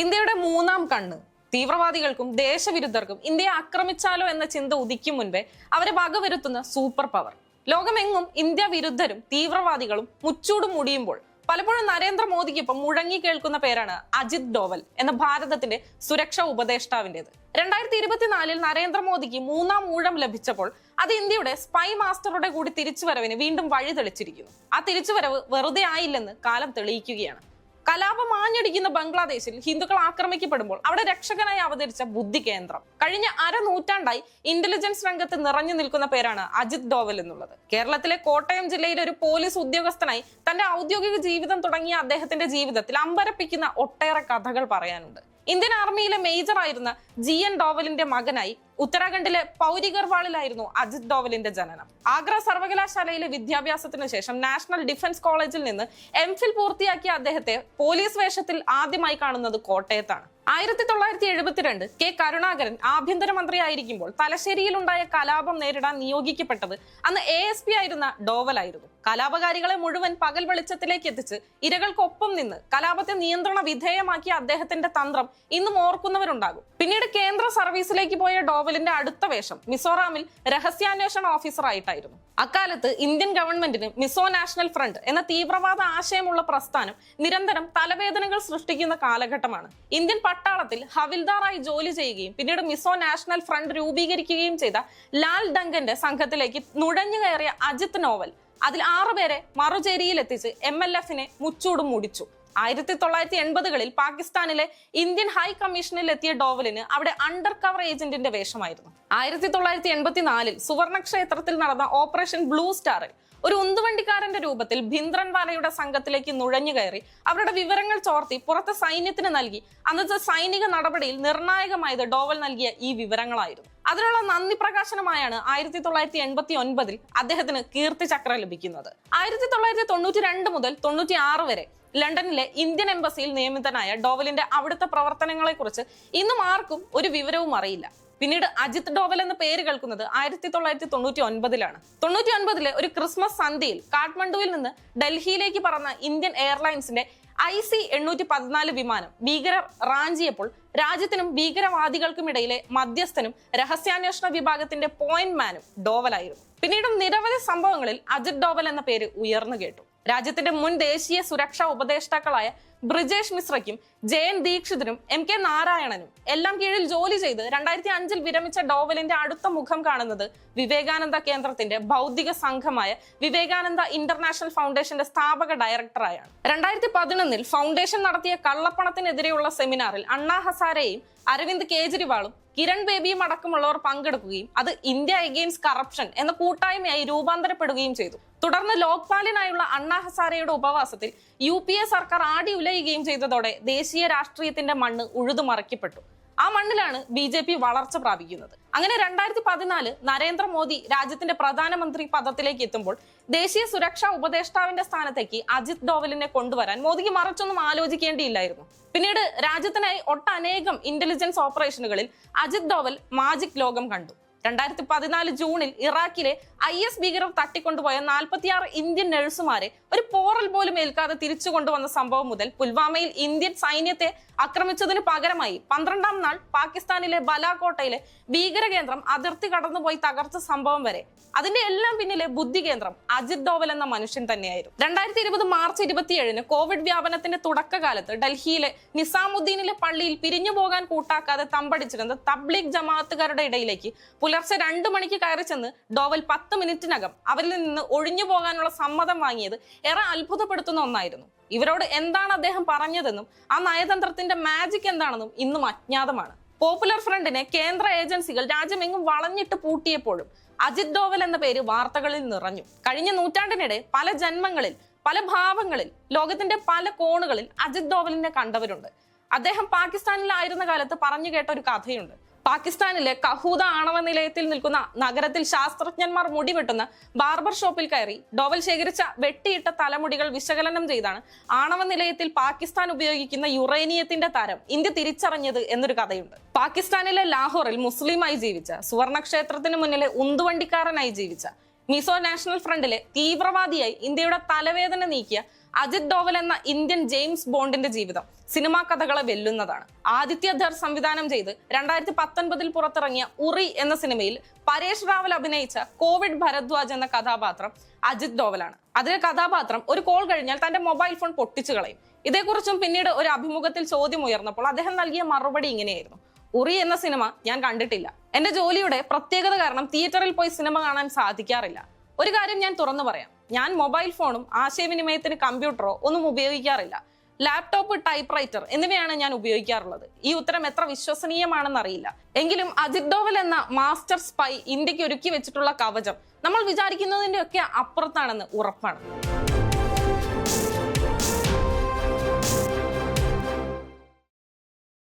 ഇന്ത്യയുടെ മൂന്നാം കണ്ണ്. തീവ്രവാദികൾക്കും ദേശവിരുദ്ധർക്കും ഇന്ത്യയെ ആക്രമിച്ചാലോ എന്ന ചിന്ത ഉദിക്കും മുൻപേ അവരെ വകവരുത്തുന്ന സൂപ്പർ പവർ. ലോകമെങ്ങും ഇന്ത്യ വിരുദ്ധരും തീവ്രവാദികളും മുച്ചൂടും മുടിയുമ്പോൾ പലപ്പോഴും നരേന്ദ്രമോദിക്കൊപ്പം മുഴങ്ങി കേൾക്കുന്ന പേരാണ് അജിത് ഡോവൽ എന്ന ഭാരതത്തിന്റെ സുരക്ഷാ ഉപദേഷ്ടാവിന്റേത് രണ്ടായിരത്തി ഇരുപത്തിനാലിൽ നരേന്ദ്രമോദിക്ക് മൂന്നാം ഊഴം ലഭിച്ചപ്പോൾ അത് ഇന്ത്യയുടെ സ്പൈ മാസ്റ്ററുടെ കൂടി തിരിച്ചുവരവിന് വീണ്ടും വഴി തെളിച്ചിരിക്കുന്നു ആ തിരിച്ചുവരവ് വെറുതെ ആയില്ലെന്ന് കാലം തെളിയിക്കുകയാണ്. കലാപം ആഞ്ഞടിക്കുന്ന ബംഗ്ലാദേശിൽ ഹിന്ദുക്കൾ ആക്രമിക്കപ്പെടുമ്പോൾ അവിടെ രക്ഷകനായി അവതരിച്ച ബുദ്ധി കേന്ദ്രം. കഴിഞ്ഞ അരനൂറ്റാണ്ടായി ഇന്റലിജൻസ് രംഗത്ത് നിറഞ്ഞു നിൽക്കുന്ന പേരാണ് അജിത് ഡോവൽ എന്നുള്ളത്. കേരളത്തിലെ കോട്ടയം ജില്ലയിലെ ഒരു പോലീസ് ഉദ്യോഗസ്ഥനായി തന്റെ ഔദ്യോഗിക ജീവിതം തുടങ്ങിയ അദ്ദേഹത്തിന്റെ ജീവിതത്തിൽ അമ്പരപ്പിക്കുന്ന ഒട്ടേറെ കഥകൾ പറയാനുണ്ട്. ഇന്ത്യൻ ആർമിയിലെ മേജർ ആയിരുന്ന ജി എൻ ഡോവലിന്റെ മകനായി ഉത്തരാഖണ്ഡിലെ പൗരിഗർവാളിലായിരുന്നു അജിത് ഡോവലിന്റെ ജനനം. ആഗ്ര സർവകലാശാലയിലെ വിദ്യാഭ്യാസത്തിന് ശേഷം നാഷണൽ ഡിഫൻസ് കോളേജിൽ നിന്ന് എം ഫിൽ പൂർത്തിയാക്കിയ അദ്ദേഹത്തെ പോലീസ് വേഷത്തിൽ ആദ്യമായി കാണുന്നത് കോട്ടയത്താണ്. ആയിരത്തി തൊള്ളായിരത്തി എഴുപത്തിരണ്ട് കെ കരുണാകരൻ ആഭ്യന്തരമന്ത്രി ആയിരിക്കുമ്പോൾ തലശ്ശേരിയിലുണ്ടായ കലാപം നേരിടാൻ നിയോഗിക്കപ്പെട്ടത് അന്ന് എ എസ് പി ആയിരുന്ന ഡോവലായിരുന്നു. കലാപകാരികളെ മുഴുവൻ പകൽ വെളിച്ചത്തിലേക്ക് എത്തിച്ച് ഇരകൾക്കൊപ്പം നിന്ന് കലാപത്തെ നിയന്ത്രണ വിധേയമാക്കിയ അദ്ദേഹത്തിന്റെ തന്ത്രം ഇന്നും ഓർക്കുന്നവരുണ്ടാകും. പിന്നീട് കേന്ദ്ര സർവീസിലേക്ക് പോയ ഡോവലിന്റെ അടുത്ത വേഷം മിസോറാമിൽ രഹസ്യാന്വേഷണ ഓഫീസറായിട്ടായിരുന്നു. അക്കാലത്ത് ഇന്ത്യൻ ഗവൺമെന്റിന് മിസോ നാഷണൽ ഫ്രണ്ട് എന്ന തീവ്രവാദ ആശയമുള്ള പ്രസ്ഥാനം നിരന്തരം തലവേദനകൾ സൃഷ്ടിക്കുന്ന കാലഘട്ടമാണ്. ഇന്ത്യൻ പട്ടാളത്തിൽ ഹവിൽദാറായി ജോലി ചെയ്യുകയും പിന്നീട് മിസോ നാഷണൽ ഫ്രണ്ട് രൂപീകരിക്കുകയും ചെയ്ത ലാൽ ഡങ്കന്റെ സംഘത്തിലേക്ക് നുഴഞ്ഞു കയറിയ അജിത് നോവൽ അതിൽ ആറുപേരെ മറുചേരിയിൽ എത്തിച്ച് എം എൽ എഫിനെ മുച്ചൂടും മുടിച്ചു. ആയിരത്തി തൊള്ളായിരത്തി എൺപതുകളിൽ പാകിസ്ഥാനിലെ ഇന്ത്യൻ ഹൈ കമ്മീഷനിൽ എത്തിയ ഡോവലിന് അവിടെ അണ്ടർ കവർ ഏജന്റിന്റെ വേഷമായിരുന്നു. ആയിരത്തി തൊള്ളായിരത്തി എൺപത്തിനാലിൽ സുവർണ ക്ഷേത്രത്തിൽ നടന്ന ഓപ്പറേഷൻ ബ്ലൂ സ്റ്റാറിൽ ഒരു ഉന്തുവണ്ടിക്കാരന്റെ രൂപത്തിൽ ഭിന്ദ്രൻവാലയുടെ സംഘത്തിലേക്ക് നുഴഞ്ഞു കയറി അവരുടെ വിവരങ്ങൾ ചോർത്തി പുറത്തെ സൈന്യത്തിന് നൽകി. അന്നത്തെ സൈനിക നടപടിയിൽ നിർണായകമായത് ഡോവൽ നൽകിയ ഈ വിവരങ്ങളായിരുന്നു. അതിനുള്ള നന്ദി പ്രകാശനമായാണ് ആയിരത്തി തൊള്ളായിരത്തി എൺപത്തി ഒൻപതിൽ അദ്ദേഹത്തിന് കീർത്തി ചക്ര ലഭിക്കുന്നത്. ആയിരത്തി തൊള്ളായിരത്തി തൊണ്ണൂറ്റി രണ്ട് മുതൽ തൊണ്ണൂറ്റി ആറ് വരെ ലണ്ടനിലെ ഇന്ത്യൻ എംബസിയിൽ നിയമിതനായ ഡോവലിന്റെ അവിടുത്തെ പ്രവർത്തനങ്ങളെ കുറിച്ച് ഇന്നും ആർക്കും ഒരു വിവരവും അറിയില്ല. പിന്നീട് അജിത് ഡോവൽ എന്ന പേര് കേൾക്കുന്നത് ആയിരത്തി തൊള്ളായിരത്തി തൊണ്ണൂറ്റി ഒൻപതിലാണ് തൊണ്ണൂറ്റി ഒൻപതിലെ ഒരു ക്രിസ്മസ് സന്ധ്യയിൽ കാഠ്മണ്ഡുവിൽ നിന്ന് ഡൽഹിയിലേക്ക് പറന്ന ഇന്ത്യൻ എയർലൈൻസിന്റെ ഐ സി എണ്ണൂറ്റി പതിനാല് വിമാനം ഭീകരർ റാഞ്ചിയപ്പോൾ രാജ്യത്തിനും ഭീകരവാദികൾക്കും ഇടയിലെ മധ്യസ്ഥനും രഹസ്യാന്വേഷണ വിഭാഗത്തിന്റെ പോയിന്റ് മാനും ഡോവലായിരുന്നു. പിന്നീട് നിരവധി സംഭവങ്ങളിൽ അജിത് ഡോവൽ എന്ന പേര് ഉയർന്നു കേട്ടു. രാജ്യത്തിന്റെ മുൻ ദേശീയ സുരക്ഷാ ഉപദേഷ്ടാക്കളായ ബ്രിജേഷ് മിശ്രയ്ക്കും ജയൻ ദീക്ഷിതനും എം കെ നാരായണനും എല്ലാം കീഴിൽ ജോലി ചെയ്ത് രണ്ടായിരത്തി അഞ്ചിൽ വിരമിച്ച ഡോവലിന്റെ അടുത്ത മുഖം കാണുന്നത് വിവേകാനന്ദ കേന്ദ്രത്തിന്റെ ഭൗതിക സംഘമായ വിവേകാനന്ദ ഇന്റർനാഷണൽ ഫൗണ്ടേഷന്റെ സ്ഥാപക ഡയറക്ടറായാണ്. രണ്ടായിരത്തി പതിനൊന്നിൽ ഫൗണ്ടേഷൻ നടത്തിയ കള്ളപ്പണത്തിനെതിരെയുള്ള സെമിനാറിൽ അണ്ണാ ഹസാരെയും അരവിന്ദ് കേജ്രിവാളും കിരൺ ബേബിയും അടക്കമുള്ളവർ പങ്കെടുക്കുകയും അത് ഇന്ത്യ എഗെയിൻസ്റ്റ് കറപ്ഷൻ എന്ന കൂട്ടായ്മയായി രൂപാന്തരപ്പെടുകയും ചെയ്തു. തുടർന്ന് ലോക്പാലിനായുള്ള അണ്ണാ ഹസാരയുടെ ഉപവാസത്തിൽ യു പി എ സർക്കാർ ആടി ഉലയുകയും ചെയ്തതോടെ ദേശീയ രാഷ്ട്രീയത്തിന്റെ മണ്ണ് ഉഴുതുമറിക്കപ്പെട്ടു. ആ മണ്ണിലാണ് ബി ജെ പി വളർച്ച പ്രാപിക്കുന്നത്. അങ്ങനെ രണ്ടായിരത്തി പതിനാല് നരേന്ദ്രമോദി രാജ്യത്തിന്റെ പ്രധാനമന്ത്രി പദത്തിലേക്ക് എത്തുമ്പോൾ ദേശീയ സുരക്ഷാ ഉപദേഷ്ടാവിന്റെ സ്ഥാനത്തേക്ക് അജിത് ഡോവലിനെ കൊണ്ടുവരാൻ മോദിക്ക് മറിച്ചൊന്നും ആലോചിക്കേണ്ടിയില്ലായിരുന്നു. പിന്നീട് രാജ്യത്തിനായി ഒട്ടനേകം ഇന്റലിജൻസ് ഓപ്പറേഷനുകളിൽ അജിത് ഡോവൽ മാജിക് ലോകം കണ്ടു. രണ്ടായിരത്തി പതിനാല് ജൂണിൽ ഇറാഖിലെ ഐ എസ് ഭീകരർ തട്ടിക്കൊണ്ടുപോയ നാൽപ്പത്തിയാറ് ഇന്ത്യൻ നഴ്സുമാരെ ഒരു പോറൽ പോലും ഏൽക്കാതെ തിരിച്ചു കൊണ്ടുവന്ന സംഭവം മുതൽ പുൽവാമയിൽ ഇന്ത്യൻ സൈന്യത്തെ ആക്രമിച്ചതിന് പകരമായി പന്ത്രണ്ടാം നാൾ പാകിസ്ഥാനിലെ ബലാകോട്ടയിലെ ഭീകര കേന്ദ്രം അതിർത്തി കടന്നുപോയി തകർച്ച സംഭവം വരെ. അതിന്റെ എല്ലാം പിന്നിലെ ബുദ്ധി കേന്ദ്രം അജിത് ഡോവൽ എന്ന മനുഷ്യൻ തന്നെയായിരുന്നു. രണ്ടായിരത്തി ഇരുപത് മാർച്ച് ഇരുപത്തിയേഴിന് കോവിഡ് വ്യാപനത്തിന്റെ തുടക്കകാലത്ത് ഡൽഹിയിലെ നിസാമുദ്ദീനിലെ പള്ളിയിൽ പിരിഞ്ഞു പോകാൻ കൂട്ടാക്കാതെ തമ്പടിച്ചിരുന്ന തബ്ലീഗ് ജമാഅത്തുകാരുടെ ഇടയിലേക്ക് പുലർച്ചെ രണ്ടു മണിക്ക് കയറി ചെന്ന് ഡോവൽ പത്ത് മിനിറ്റിനകം അവരിൽ നിന്ന് ഒഴിഞ്ഞു പോകാനുള്ള സമ്മതം വാങ്ങിയത് ഏറെ അത്ഭുതപ്പെടുത്തുന്ന ഒന്നായിരുന്നു. ഇവരോട് എന്താണ് അദ്ദേഹം പറഞ്ഞതെന്നും ആ നയതന്ത്രത്തിന്റെ മാജിക് എന്താണെന്നും ഇന്നും അജ്ഞാതമാണ്. പോപ്പുലർ ഫ്രണ്ടിനെ കേന്ദ്ര ഏജൻസികൾ രാജ്യമെങ്ങും വളഞ്ഞിട്ട് പൂട്ടിയപ്പോഴും അജിത് ഡോവൽ എന്ന പേര് വാർത്തകളിൽ നിറഞ്ഞു. കഴിഞ്ഞ നൂറ്റാണ്ടിനിടെ പല ജന്മങ്ങളിൽ പല ഭാവങ്ങളിൽ ലോകത്തിന്റെ പല കോണുകളിൽ അജിത് ഡോവലിനെ കണ്ടവരുണ്ട്. അദ്ദേഹം പാകിസ്ഥാനിലായിരുന്ന കാലത്ത് പറഞ്ഞു കേട്ട ഒരു കഥയുണ്ട്. പാകിസ്ഥാനിലെ കഹൂദ ആണവ നിലയത്തിൽ നിൽക്കുന്ന നഗരത്തിൽ ശാസ്ത്രജ്ഞന്മാർ മുടി വെട്ടുന്ന ബാർബർ ഷോപ്പിൽ കയറി ഡോവൽ ശേഖരിച്ച വെട്ടിയിട്ട തലമുടികൾ വിശകലനം ചെയ്താണ് ആണവ നിലയത്തിൽ പാകിസ്ഥാൻ ഉപയോഗിക്കുന്ന യുറേനിയത്തിന്റെ തരം ഇന്ത്യ തിരിച്ചറിഞ്ഞത് എന്നൊരു കഥയുണ്ട്. പാകിസ്ഥാനിലെ ലാഹോറിൽ മുസ്ലിമായി ജീവിച്ച സുവർണക്ഷേത്രത്തിന് മുന്നിലെ ഉന്തുവണ്ടിക്കാരനായി ജീവിച്ച മിസോ നാഷണൽ ഫ്രണ്ടിലെ തീവ്രവാദിയായി ഇന്ത്യയുടെ തലവേദന നീക്കിയ അജിത് ഡോവൽ എന്ന ഇന്ത്യൻ ജെയിംസ് ബോണ്ടിന്റെ ജീവിതം സിനിമാ കഥകളെ വെല്ലുന്നതാണ്. ആദിത്യ ധർ സംവിധാനം ചെയ്ത് രണ്ടായിരത്തി പത്തൊൻപതിൽ പുറത്തിറങ്ങിയ ഉറി എന്ന സിനിമയിൽ പരേഷ് റാവൽ അഭിനയിച്ച കോവിഡ് ഭരദ്വാജ് എന്ന കഥാപാത്രം അജിത് ഡോവലാണ്. അതിലെ കഥാപാത്രം ഒരു കോൾ കഴിഞ്ഞാൽ തന്റെ മൊബൈൽ ഫോൺ പൊട്ടിച്ചു കളയും. ഇതേക്കുറിച്ചും പിന്നീട് ഒരു അഭിമുഖത്തിൽ ചോദ്യം ഉയർന്നപ്പോൾ അദ്ദേഹം നൽകിയ മറുപടി ഇങ്ങനെയായിരുന്നു. ഉറി എന്ന സിനിമ ഞാൻ കണ്ടിട്ടില്ല. എന്റെ ജോലിയുടെ പ്രത്യേകത കാരണം തിയേറ്ററിൽ പോയി സിനിമ കാണാൻ സാധിക്കാറില്ല. ഒരു കാര്യം ഞാൻ തുറന്നു പറയാം. ഞാൻ മൊബൈൽ ഫോണും ആശയവിനിമയത്തിന് കമ്പ്യൂട്ടറോ ഒന്നും ഉപയോഗിക്കാറില്ല. ലാപ്ടോപ്പ് ടൈപ്പ് റൈറ്റർ എന്നിവയാണ് ഞാൻ ഉപയോഗിക്കാറുള്ളത്. ഈ ഉത്തരം എത്ര വിശ്വസനീയമാണെന്ന് അറിയില്ല എങ്കിലും അജിത് ഡോവൽ എന്ന മാസ്റ്റർ സ്പൈ ഇന്ത്യയ്ക്ക് ഒരുക്കി വെച്ചിട്ടുള്ള കവചം നമ്മൾ വിചാരിക്കുന്നതിന്റെ ഒക്കെ അപ്പുറത്താണെന്ന് ഉറപ്പാണ്.